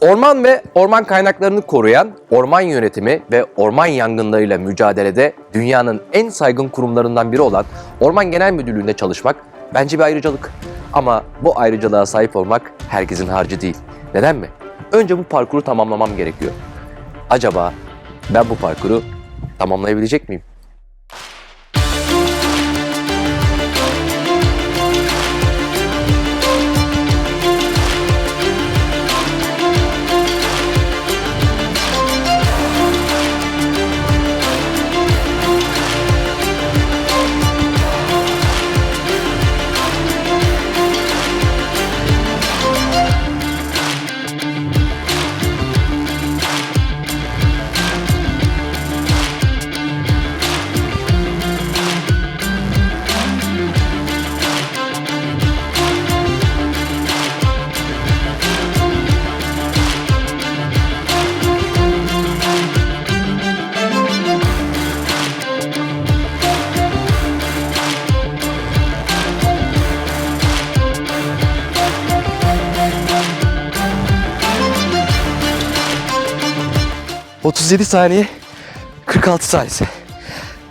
Orman ve orman kaynaklarını koruyan orman yönetimi ve orman yangınlarıyla mücadelede dünyanın en saygın kurumlarından biri olan Orman Genel Müdürlüğü'nde çalışmak bence bir ayrıcalık. Ama bu ayrıcalığa sahip olmak herkesin harcı değil. Neden mi? Önce bu parkuru tamamlamam gerekiyor. Acaba ben bu parkuru tamamlayabilecek miyim? ...37 saniye... ...46 saniyesi.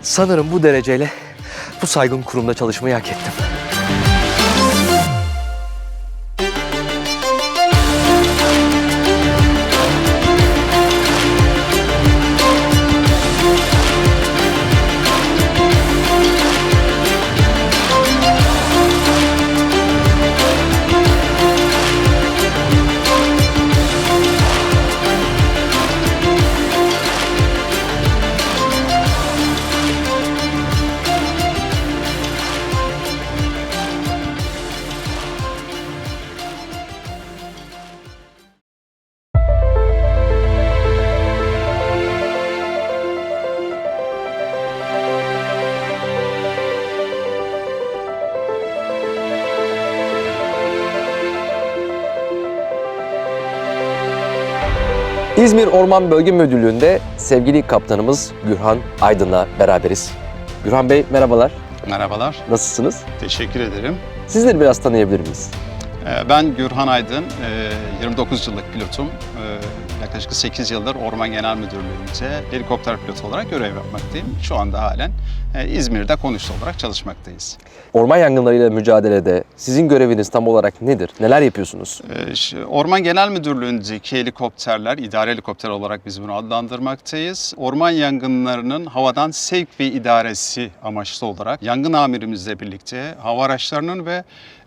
Sanırım bu dereceyle... ...bu saygın kurumda çalışmayı hak ettim. İzmir Orman Bölge Müdürlüğü'nde sevgili kaptanımız Gürhan Aydın'la beraberiz. Gürhan Bey merhabalar, Merhabalar, nasılsınız? teşekkür ederim. Sizleri biraz tanıyabilir miyiz? Ee, Ben Gürhan Aydın, ee, 29 yıllık pilotum. Ee, Yaklaşık 8 yıldır Orman Genel Müdürlüğü'nce helikopter pilotu olarak görev yapmaktayım. Şu anda halen ee, İzmir'de konuşlu olarak çalışmaktayız. Orman yangınlarıyla mücadelede sizin göreviniz tam olarak nedir? Neler yapıyorsunuz? Ee, Orman Genel Müdürlüğü'ndeki helikopterler, idare helikopter olarak biz bunu adlandırmaktayız. Orman yangınlarının havadan sevk ve idaresi amaçlı olarak yangın amirimizle birlikte hava araçlarının ve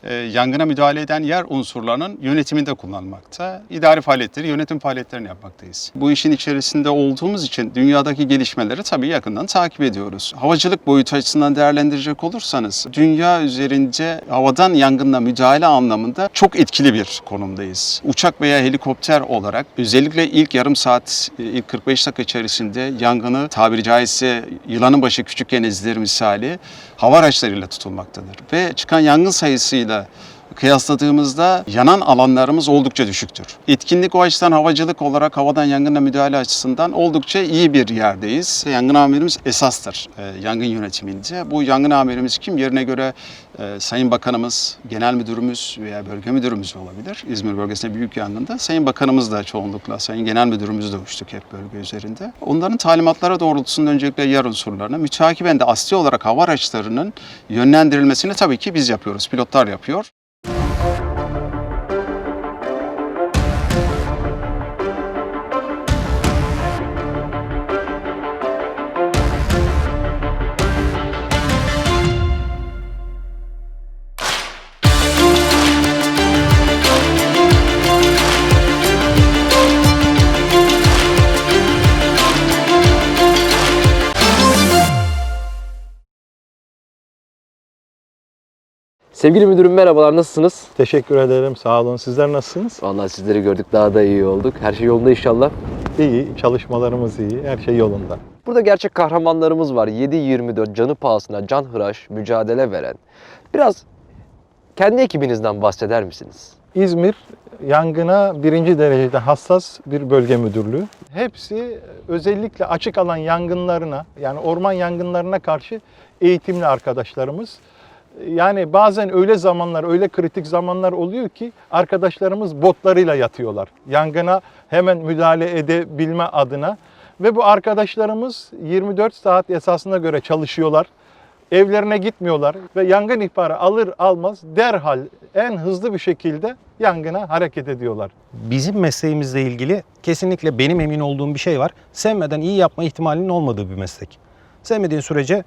yangına müdahale eden yer unsurlarının yönetiminde kullanmakta. İdari faaliyetleri, yönetim faaliyetlerini yapmaktayız. Bu işin içerisinde olduğumuz için dünyadaki gelişmeleri tabii yakından takip ediyoruz. Havacılık boyutu açısından değerlendirecek olursanız dünya üzerince havadan yangınla müdahale anlamında çok etkili bir konumdayız. Uçak veya helikopter olarak özellikle ilk yarım saat, e, ilk 45 dakika içerisinde yangını tabiri caizse yılanın başı küçükken ezilir misali hava araçlarıyla tutulmaktadır. Ve çıkan yangın sayısıyla the kıyasladığımızda yanan alanlarımız oldukça düşüktür. Etkinlik o açıdan havacılık olarak havadan yangınla müdahale açısından oldukça iyi bir yerdeyiz. Yangın amirimiz esastır e, yangın yönetiminde. Bu yangın amirimiz kim? Yerine göre e, Sayın Bakanımız, Genel Müdürümüz veya Bölge Müdürümüz olabilir. İzmir bölgesinde büyük yangında. Sayın Bakanımız da çoğunlukla, Sayın Genel Müdürümüz de uçtuk hep bölge üzerinde. Onların talimatlara doğrultusunda öncelikle yer unsurlarına, mütakiben de asli olarak hava araçlarının yönlendirilmesini tabii ki biz yapıyoruz, pilotlar yapıyor. Sevgili müdürüm merhabalar, nasılsınız? Teşekkür ederim. Sağ olun. Sizler nasılsınız? Vallahi sizleri gördük daha da iyi olduk. Her şey yolunda inşallah. İyi. Çalışmalarımız iyi. Her şey yolunda. Burada gerçek kahramanlarımız var. 7-24 canı pahasına can hıraş mücadele veren. Biraz kendi ekibinizden bahseder misiniz? İzmir yangına birinci derecede hassas bir bölge müdürlüğü. Hepsi özellikle açık alan yangınlarına yani orman yangınlarına karşı eğitimli arkadaşlarımız. Yani bazen öyle zamanlar, öyle kritik zamanlar oluyor ki arkadaşlarımız botlarıyla yatıyorlar. Yangına hemen müdahale edebilme adına. Ve bu arkadaşlarımız 24 saat esasına göre çalışıyorlar. Evlerine gitmiyorlar ve yangın ihbarı alır almaz derhal en hızlı bir şekilde yangına hareket ediyorlar. Bizim mesleğimizle ilgili kesinlikle benim emin olduğum bir şey var. Sevmeden iyi yapma ihtimalinin olmadığı bir meslek. Sevmediğin sürece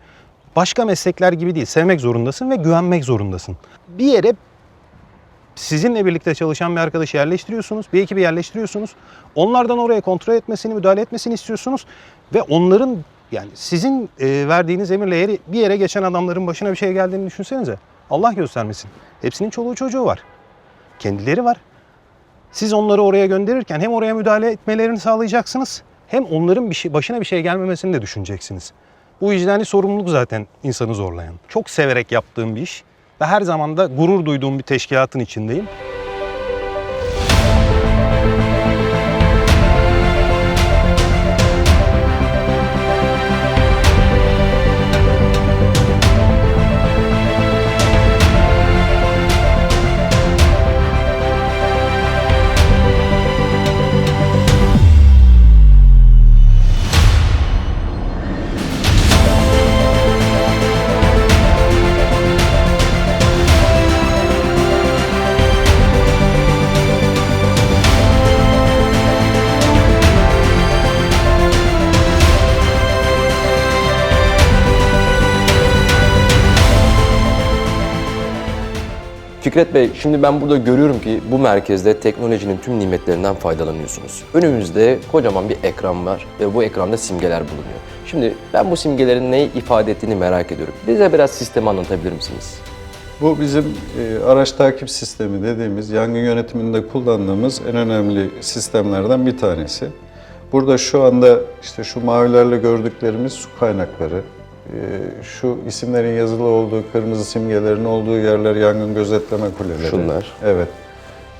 başka meslekler gibi değil. Sevmek zorundasın ve güvenmek zorundasın. Bir yere sizinle birlikte çalışan bir arkadaşı yerleştiriyorsunuz, bir ekibi yerleştiriyorsunuz. Onlardan oraya kontrol etmesini, müdahale etmesini istiyorsunuz ve onların yani sizin e, verdiğiniz emirle bir yere geçen adamların başına bir şey geldiğini düşünsenize. Allah göstermesin. Hepsinin çoluğu çocuğu var. Kendileri var. Siz onları oraya gönderirken hem oraya müdahale etmelerini sağlayacaksınız hem onların bir şey, başına bir şey gelmemesini de düşüneceksiniz. Bu vicdani sorumluluk zaten insanı zorlayan. Çok severek yaptığım bir iş ve her zaman da gurur duyduğum bir teşkilatın içindeyim. Fikret Bey, şimdi ben burada görüyorum ki bu merkezde teknolojinin tüm nimetlerinden faydalanıyorsunuz. Önümüzde kocaman bir ekran var ve bu ekranda simgeler bulunuyor. Şimdi ben bu simgelerin neyi ifade ettiğini merak ediyorum. Bize biraz sistemi anlatabilir misiniz? Bu bizim e, araç takip sistemi dediğimiz yangın yönetiminde kullandığımız en önemli sistemlerden bir tanesi. Burada şu anda işte şu mavilerle gördüklerimiz su kaynakları. E, Şu isimlerin yazılı olduğu, kırmızı simgelerin olduğu yerler yangın gözetleme kuleleri. Şunlar. Evet.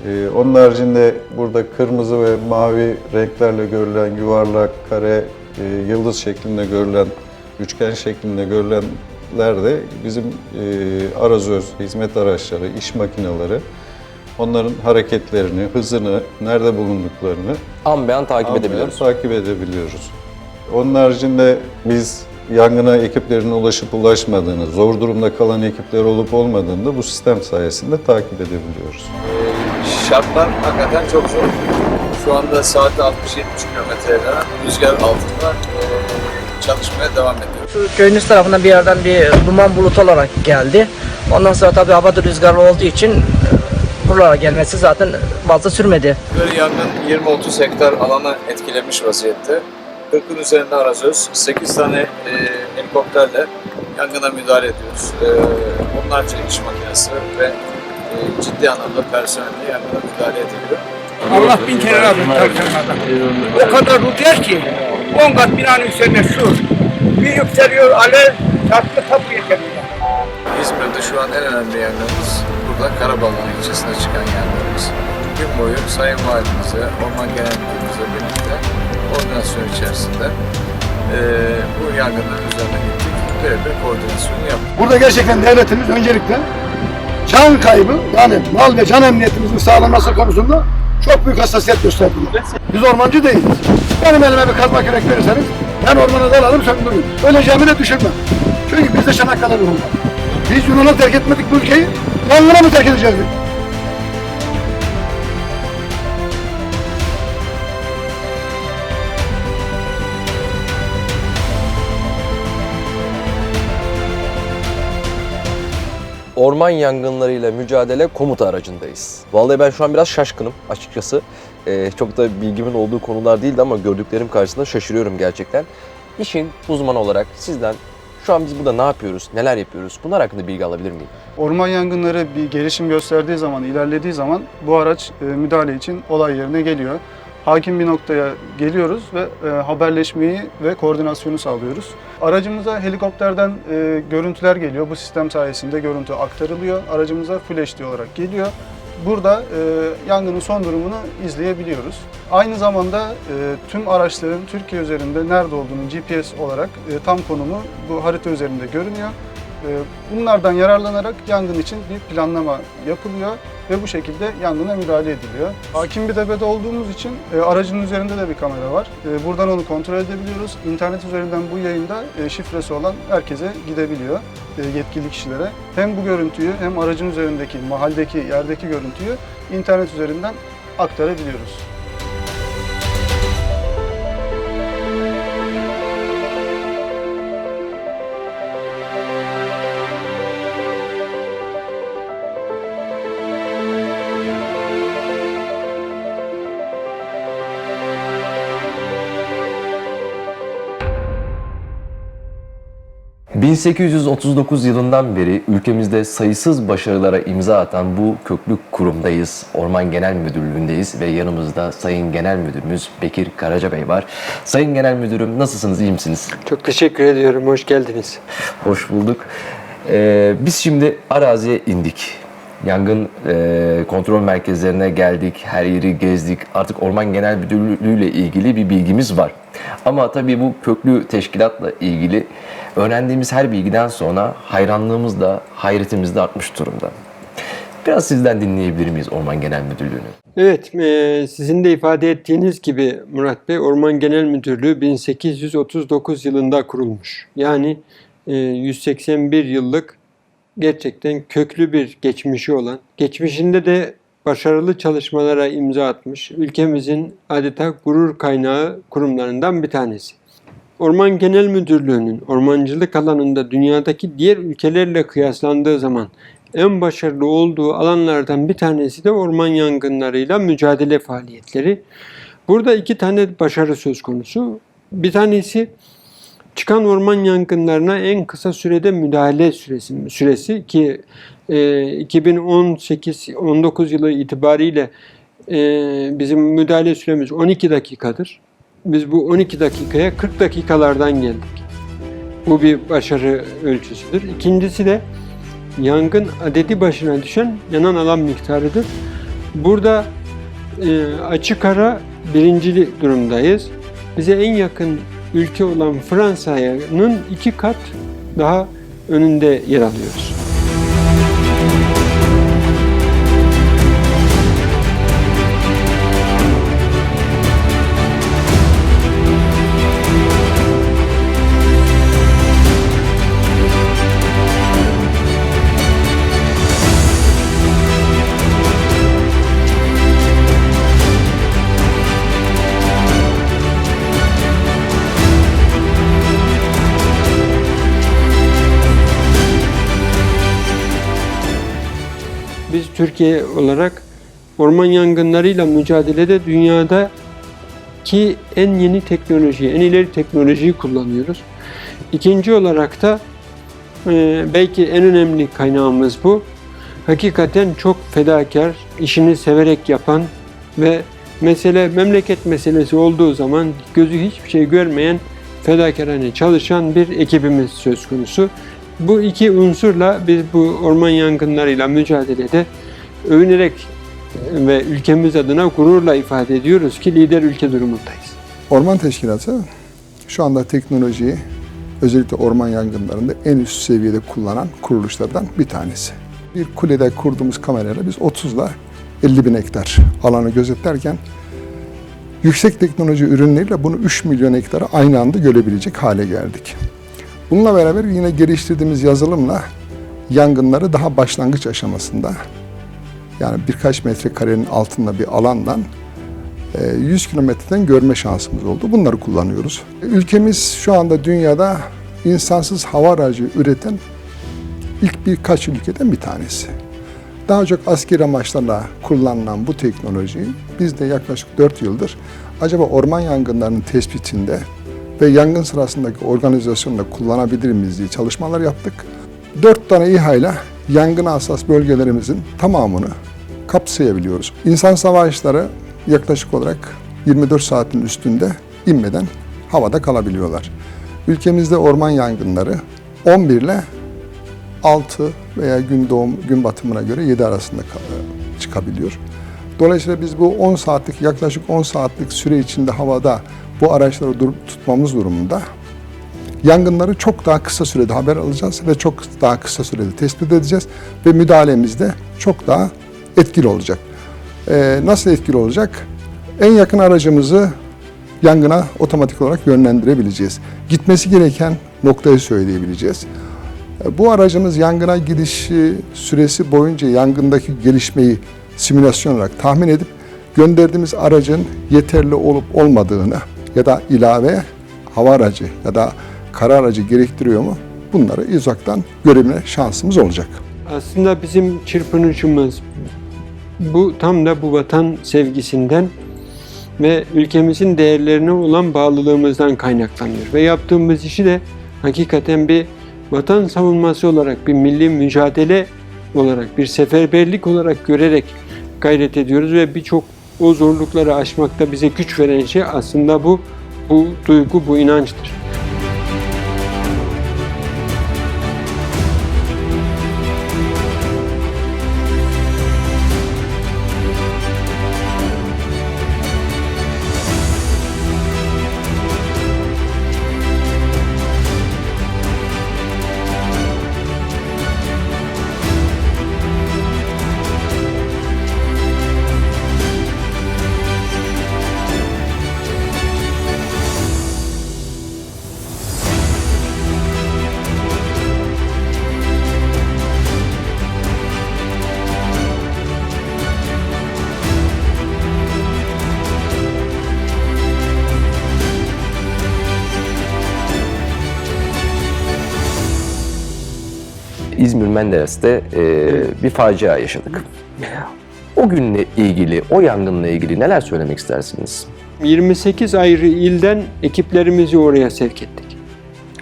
E, Onun haricinde burada kırmızı ve mavi renklerle görülen yuvarlak, kare, e, yıldız şeklinde görülen, üçgen şeklinde görülenler de bizim e, arazöz, hizmet araçları, iş makineleri. Onların hareketlerini, hızını, nerede bulunduklarını An be an takip Anlayan edebiliyoruz. Takip edebiliyoruz. Onun haricinde biz yangına ekiplerin ulaşıp ulaşmadığını, zor durumda kalan ekipler olup olmadığını da bu sistem sayesinde takip edebiliyoruz. Şartlar hakikaten çok zor. Şu anda saatte 60-70 kilometreye kadar rüzgar altında e, çalışmaya devam ediyor. Şu köyün üst tarafından bir yerden bir duman bulut olarak geldi. Ondan sonra tabii havada rüzgarlı olduğu için e, buralara gelmesi zaten fazla sürmedi. Böyle yangın 20-30 hektar alanı etkilemiş vaziyette. 40'ın üzerinde arazöz, 8 tane e, helikopterle yangına müdahale ediyoruz. E, onlarca iş makinesi ve e, ciddi anlamda personelle yangına müdahale ediliyor. Allah bin kere razı. O kadar rüzgar ki 10 kat binanın üzerine su. Bir yükseliyor alev çarptı tapuya geliyor. İzmir'de şu an en önemli yangınımız burada Karabağlar ilçesine çıkan yangınımız. Gün boyu Sayın Valimize, Orman Genel Müdürümüzle birlikte koordinasyon içerisinde eee, bu yangınların üzerine gittik. Birebir koordinasyonu yaptık. Burada gerçekten devletimiz öncelikle can kaybı yani mal ve can emniyetimizin sağlanması konusunda çok büyük hassasiyet gösterdiler. Biz ormancı değiliz. Benim elime bir kazma kürek verirseniz ben ormana dalarım söndürürüm. Öleceğimi de düşünmem. Çünkü bizde Çanakkale ruhu var. Biz Yunan'a terk etmedik bu ülkeyi. Yangına mı terk edeceğiz? Orman yangınlarıyla mücadele komuta aracındayız. Vallahi ben şu an biraz şaşkınım açıkçası. Ee, çok da bilgimin olduğu konular değildi ama gördüklerim karşısında şaşırıyorum gerçekten. İşin uzmanı olarak sizden şu an biz burada ne yapıyoruz, neler yapıyoruz bunlar hakkında bilgi alabilir miyim? Orman yangınları bir gelişim gösterdiği zaman, ilerlediği zaman bu araç e, müdahale için olay yerine geliyor. Hakim bir noktaya geliyoruz ve e, haberleşmeyi ve koordinasyonu sağlıyoruz. Aracımıza helikopterden e, görüntüler geliyor. Bu sistem sayesinde görüntü aktarılıyor. Aracımıza Full HD olarak geliyor. Burada e, yangının son durumunu izleyebiliyoruz. Aynı zamanda e, tüm araçların Türkiye üzerinde nerede olduğunu GPS olarak e, tam konumu bu harita üzerinde görünüyor Bunlardan yararlanarak yangın için bir planlama yapılıyor ve bu şekilde yangına müdahale ediliyor. Hakim bir tepede olduğumuz için e, aracın üzerinde de bir kamera var. E, buradan onu kontrol edebiliyoruz. İnternet üzerinden bu yayında e, şifresi olan herkese gidebiliyor yetkili kişilere. Hem bu görüntüyü hem aracın üzerindeki, mahalledeki, yerdeki görüntüyü internet üzerinden aktarabiliyoruz. ...1839 yılından beri ülkemizde sayısız başarılara imza atan bu köklü kurumdayız. Orman Genel Müdürlüğü'ndeyiz ve yanımızda Sayın Genel Müdürümüz Bekir Karaca Bey var. Sayın Genel Müdürüm nasılsınız, iyi misiniz? Çok teşekkür ediyorum. Hoş geldiniz. Hoş bulduk. Ee, biz şimdi araziye indik. Yangın e, kontrol merkezlerine geldik, her yeri gezdik. Artık Orman Genel Müdürlüğü ile ilgili bir bilgimiz var. Ama tabii bu köklü teşkilatla ilgili öğrendiğimiz her bilgiden sonra hayranlığımız da hayretimiz de artmış durumda. Biraz sizden dinleyebilir miyiz Orman Genel Müdürlüğü'nü? Evet, e, sizin de ifade ettiğiniz gibi Murat Bey, Orman Genel Müdürlüğü 1839 yılında kurulmuş. Yani e, 181 yıllık gerçekten köklü bir geçmişi olan, geçmişinde de başarılı çalışmalara imza atmış, ülkemizin adeta gurur kaynağı kurumlarından bir tanesi. Orman Genel Müdürlüğü'nün ormancılık alanında dünyadaki diğer ülkelerle kıyaslandığı zaman en başarılı olduğu alanlardan bir tanesi de orman yangınlarıyla mücadele faaliyetleri. Burada iki tane başarı söz konusu. Bir tanesi çıkan orman yangınlarına en kısa sürede müdahale süresi, süresi ki e, 2018-19 yılı itibariyle e, bizim müdahale süremiz 12 dakikadır. Biz bu 12 dakikaya 40 dakikalardan geldik. Bu bir başarı ölçüsüdür. İkincisi de yangın adedi başına düşen yanan alan miktarıdır. Burada e, açık ara birincili durumdayız. Bize en yakın ülke olan Fransa'nın iki kat daha önünde yer alıyoruz. Türkiye olarak orman yangınlarıyla mücadelede dünyada ki en yeni teknolojiyi, en ileri teknolojiyi kullanıyoruz. İkinci olarak da e, belki en önemli kaynağımız bu. Hakikaten çok fedakar, işini severek yapan ve mesele memleket meselesi olduğu zaman gözü hiçbir şey görmeyen fedakarane çalışan bir ekibimiz söz konusu. Bu iki unsurla biz bu orman yangınlarıyla mücadelede övünerek ve ülkemiz adına gururla ifade ediyoruz ki lider ülke durumundayız. Orman Teşkilatı şu anda teknolojiyi özellikle orman yangınlarında en üst seviyede kullanan kuruluşlardan bir tanesi. Bir kulede kurduğumuz kamerayla biz 30 ile 50 bin hektar alanı gözetlerken yüksek teknoloji ürünleriyle bunu 3 milyon hektara aynı anda görebilecek hale geldik. Bununla beraber yine geliştirdiğimiz yazılımla yangınları daha başlangıç aşamasında yani birkaç metrekarenin altında bir alandan e, 100 kilometreden görme şansımız oldu. Bunları kullanıyoruz. Ülkemiz şu anda dünyada insansız hava aracı üreten ilk birkaç ülkeden bir tanesi. Daha çok askeri amaçlarla kullanılan bu teknolojiyi biz de yaklaşık 4 yıldır acaba orman yangınlarının tespitinde ve yangın sırasındaki organizasyonda kullanabilir miyiz diye çalışmalar yaptık. 4 tane İHA ile yangın hassas bölgelerimizin tamamını kapsayabiliyoruz. İnsan savaşları yaklaşık olarak 24 saatin üstünde inmeden havada kalabiliyorlar. Ülkemizde orman yangınları 11 ile 6 veya gün doğum gün batımına göre 7 arasında çıkabiliyor. Dolayısıyla biz bu 10 saatlik yaklaşık 10 saatlik süre içinde havada bu araçları durup tutmamız durumunda yangınları çok daha kısa sürede haber alacağız ve çok daha kısa sürede tespit edeceğiz ve müdahalemiz de çok daha etkili olacak. Ee, nasıl etkili olacak? En yakın aracımızı yangına otomatik olarak yönlendirebileceğiz. Gitmesi gereken noktayı söyleyebileceğiz. E, Bu aracımız yangına gidişi süresi boyunca yangındaki gelişmeyi simülasyon olarak tahmin edip gönderdiğimiz aracın yeterli olup olmadığını ya da ilave hava aracı ya da kara aracı gerektiriyor mu bunları uzaktan görebilme şansımız olacak. Aslında bizim çırpınışımız bu tam da bu vatan sevgisinden ve ülkemizin değerlerine olan bağlılığımızdan kaynaklanıyor. Ve yaptığımız işi de hakikaten bir vatan savunması olarak, bir milli mücadele olarak, bir seferberlik olarak görerek gayret ediyoruz ve birçok o zorlukları aşmakta bize güç veren şey aslında bu bu duygu, bu inançtır. Menderes'te e, bir facia yaşadık. O günle ilgili, o yangınla ilgili neler söylemek istersiniz? 28 ayrı ilden ekiplerimizi oraya sevk ettik.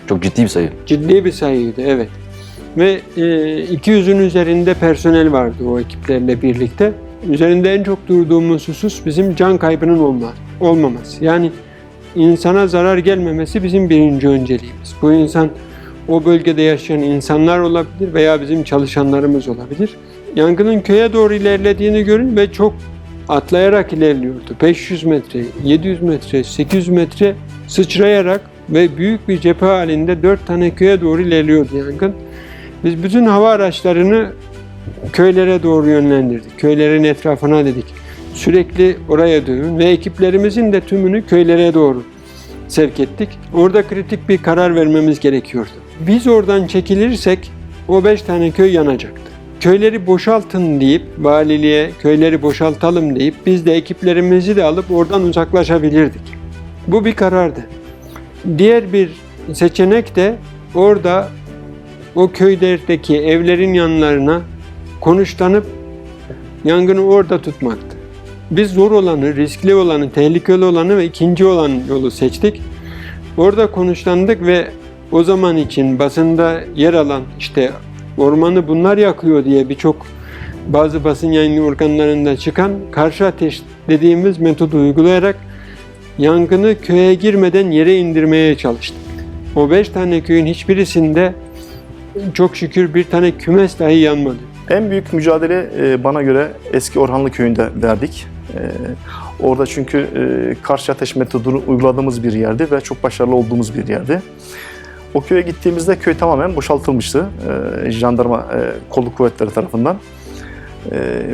Çok ciddi bir sayı. Ciddi bir sayıydı evet. Ve e, 200'ün üzerinde personel vardı o ekiplerle birlikte. Üzerinde en çok durduğumuz husus bizim can kaybının olma, olmaması. Yani insana zarar gelmemesi bizim birinci önceliğimiz. Bu insan o bölgede yaşayan insanlar olabilir veya bizim çalışanlarımız olabilir. Yangının köye doğru ilerlediğini görün ve çok atlayarak ilerliyordu. 500 metre, 700 metre, 800 metre sıçrayarak ve büyük bir cephe halinde 4 tane köye doğru ilerliyordu yangın. Biz bütün hava araçlarını köylere doğru yönlendirdik. Köylerin etrafına dedik. Sürekli oraya dönün ve ekiplerimizin de tümünü köylere doğru sevk ettik. Orada kritik bir karar vermemiz gerekiyordu. Biz oradan çekilirsek o 5 tane köy yanacaktı. Köyleri boşaltın deyip valiliğe köyleri boşaltalım deyip biz de ekiplerimizi de alıp oradan uzaklaşabilirdik. Bu bir karardı. Diğer bir seçenek de orada o köydeki evlerin yanlarına konuşlanıp yangını orada tutmaktı. Biz zor olanı, riskli olanı, tehlikeli olanı ve ikinci olan yolu seçtik. Orada konuşlandık ve o zaman için basında yer alan işte ormanı bunlar yakıyor diye birçok bazı basın yayın organlarında çıkan karşı ateş dediğimiz metodu uygulayarak yangını köye girmeden yere indirmeye çalıştık. O beş tane köyün hiçbirisinde çok şükür bir tane kümes dahi yanmadı. En büyük mücadele e, bana göre eski Orhanlı köyünde verdik. E, Orada çünkü e, karşı ateş metodunu uyguladığımız bir yerdi ve çok başarılı olduğumuz bir yerdi. O köye gittiğimizde köy tamamen boşaltılmıştı e, jandarma e, kolluk kuvvetleri tarafından.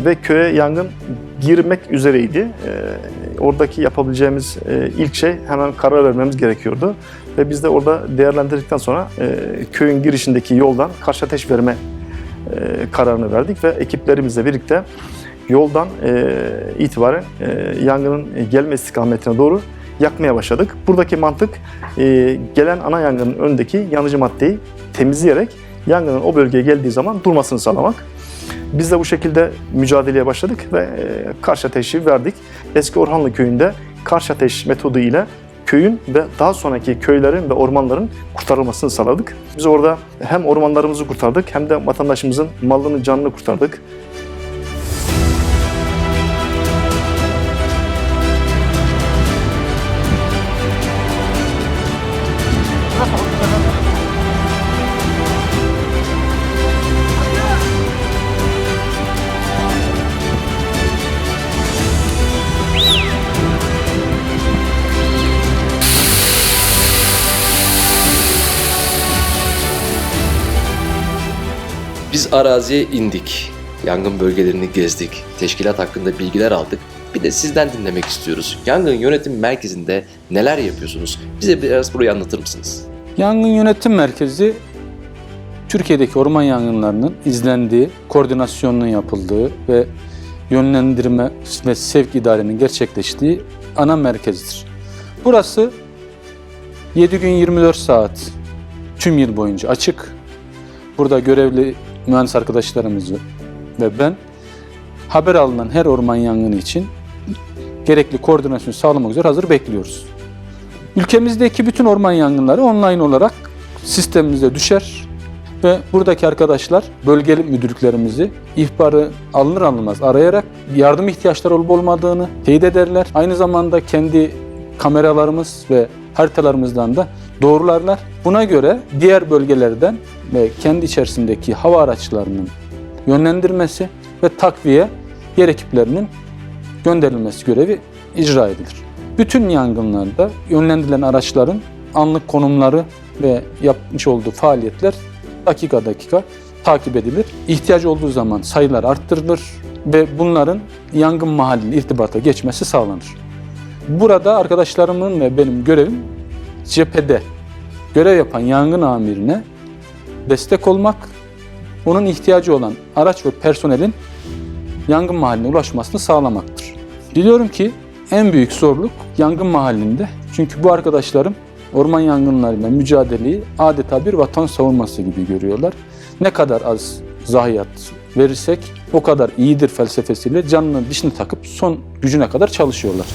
Ve köye yangın girmek üzereydi. Oradaki yapabileceğimiz ilk şey hemen karar vermemiz gerekiyordu. Ve biz de orada değerlendirdikten sonra köyün girişindeki yoldan karşı ateş verme kararını verdik ve ekiplerimizle birlikte yoldan e, itibaren e, yangının gelme istikametine doğru yakmaya başladık. Buradaki mantık e, gelen ana yangının önündeki yanıcı maddeyi temizleyerek yangının o bölgeye geldiği zaman durmasını sağlamak. Biz de bu şekilde mücadeleye başladık ve e, karşı ateşi verdik. Eski Orhanlı köyünde karşı ateş metodu ile köyün ve daha sonraki köylerin ve ormanların kurtarılmasını sağladık. Biz orada hem ormanlarımızı kurtardık hem de vatandaşımızın malını canını kurtardık. Araziye indik. Yangın bölgelerini gezdik. Teşkilat hakkında bilgiler aldık. Bir de sizden dinlemek istiyoruz. Yangın yönetim merkezinde neler yapıyorsunuz? Bize biraz burayı anlatır mısınız? Yangın Yönetim Merkezi Türkiye'deki orman yangınlarının izlendiği, koordinasyonunun yapıldığı ve yönlendirme ve sevk idarenin gerçekleştiği ana merkezdir. Burası 7 gün 24 saat tüm yıl boyunca açık. Burada görevli mühendis arkadaşlarımızı ve ben haber alınan her orman yangını için gerekli koordinasyonu sağlamak üzere hazır bekliyoruz. Ülkemizdeki bütün orman yangınları online olarak sistemimize düşer ve buradaki arkadaşlar bölgeli müdürlüklerimizi ihbarı alınır alınmaz arayarak yardım ihtiyaçları olup olmadığını teyit ederler. Aynı zamanda kendi kameralarımız ve haritalarımızdan da doğrularlar. Buna göre diğer bölgelerden ve kendi içerisindeki hava araçlarının yönlendirmesi ve takviye yer ekiplerinin gönderilmesi görevi icra edilir. Bütün yangınlarda yönlendirilen araçların anlık konumları ve yapmış olduğu faaliyetler dakika dakika takip edilir. İhtiyaç olduğu zaman sayılar arttırılır ve bunların yangın mahalliyle irtibata geçmesi sağlanır. Burada arkadaşlarımın ve benim görevim cephede görev yapan yangın amirine destek olmak, onun ihtiyacı olan araç ve personelin yangın mahalline ulaşmasını sağlamaktır. Biliyorum ki en büyük zorluk yangın mahallinde. Çünkü bu arkadaşlarım orman yangınlarıyla mücadeleyi adeta bir vatan savunması gibi görüyorlar. Ne kadar az zayiat verirsek o kadar iyidir felsefesiyle canını dişini takıp son gücüne kadar çalışıyorlar.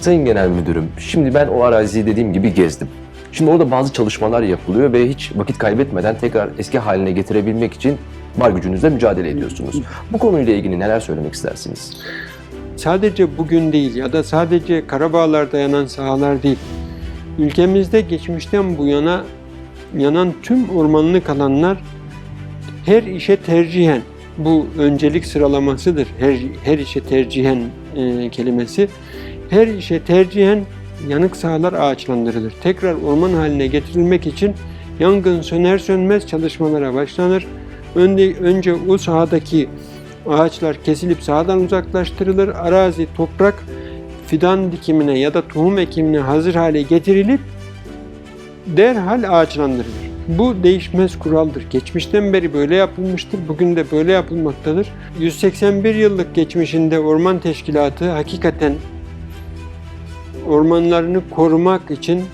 Sayın Genel Müdürüm, şimdi ben o araziyi dediğim gibi gezdim. Şimdi orada bazı çalışmalar yapılıyor ve hiç vakit kaybetmeden tekrar eski haline getirebilmek için var gücünüzle mücadele ediyorsunuz. Bu konuyla ilgili neler söylemek istersiniz? sadece bugün değil ya da sadece Karabağlar'da yanan sahalar değil. Ülkemizde geçmişten bu yana yanan tüm ormanlık alanlar her işe tercihen bu öncelik sıralamasıdır. Her, her işe tercihen e, kelimesi. Her işe tercihen yanık sahalar ağaçlandırılır. Tekrar orman haline getirilmek için yangın söner sönmez çalışmalara başlanır. Önce, önce o sahadaki ağaçlar kesilip sahadan uzaklaştırılır. Arazi, toprak fidan dikimine ya da tohum ekimine hazır hale getirilip derhal ağaçlandırılır. Bu değişmez kuraldır. Geçmişten beri böyle yapılmıştır. Bugün de böyle yapılmaktadır. 181 yıllık geçmişinde Orman Teşkilatı hakikaten ormanlarını korumak için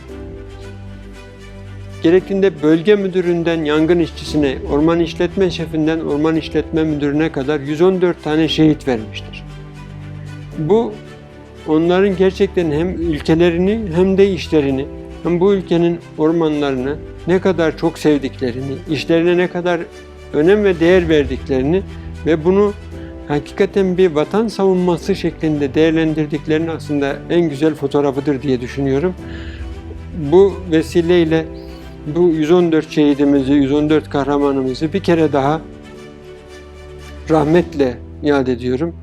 gerektiğinde bölge müdüründen yangın işçisine, orman işletme şefinden orman işletme müdürüne kadar 114 tane şehit vermiştir. Bu onların gerçekten hem ülkelerini hem de işlerini, hem bu ülkenin ormanlarını ne kadar çok sevdiklerini, işlerine ne kadar önem ve değer verdiklerini ve bunu hakikaten bir vatan savunması şeklinde değerlendirdiklerinin aslında en güzel fotoğrafıdır diye düşünüyorum. Bu vesileyle bu 114 şehidimizi, 114 kahramanımızı bir kere daha rahmetle yad ediyorum.